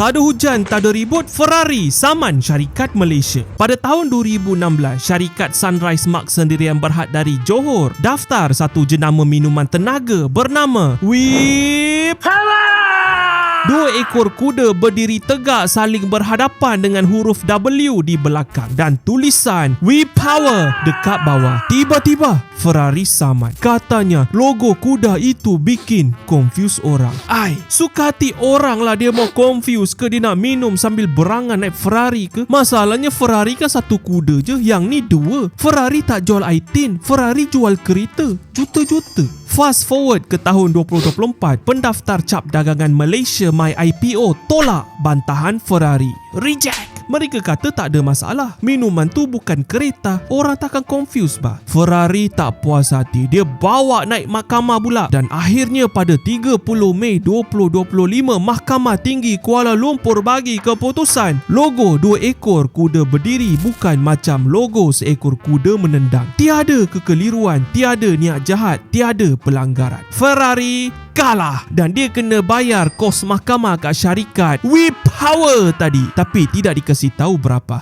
Tak ada hujan, tak ada ribut, Ferrari saman syarikat Malaysia. Pada tahun 2016, syarikat Sunrise Mark sendirian berhad dari Johor daftar satu jenama minuman tenaga bernama Whip Dua ekor kuda berdiri tegak saling berhadapan dengan huruf W di belakang dan tulisan We Power dekat bawah. Tiba-tiba Ferrari saman. Katanya logo kuda itu bikin confuse orang. Ai, suka hati orang lah dia mau confuse ke dia nak minum sambil berangan naik Ferrari ke? Masalahnya Ferrari kan satu kuda je, yang ni dua. Ferrari tak jual i10, Ferrari jual kereta. Juta-juta. Fast forward ke tahun 2024, pendaftar cap dagangan Malaysia My IPO tolak bantahan Ferrari. Reject. Mereka kata tak ada masalah. Minuman tu bukan kereta. Orang takkan confuse bah. Ferrari tak puas hati. Dia bawa naik mahkamah pula. Dan akhirnya pada 30 Mei 2025, Mahkamah Tinggi Kuala Lumpur bagi keputusan. Logo dua ekor kuda berdiri bukan macam logo seekor kuda menendang. Tiada kekeliruan, tiada niat jahat, tiada pelanggaran. Ferrari kalah dan dia kena bayar kos mahkamah kat syarikat We Power tadi tapi tidak dikasih tahu berapa.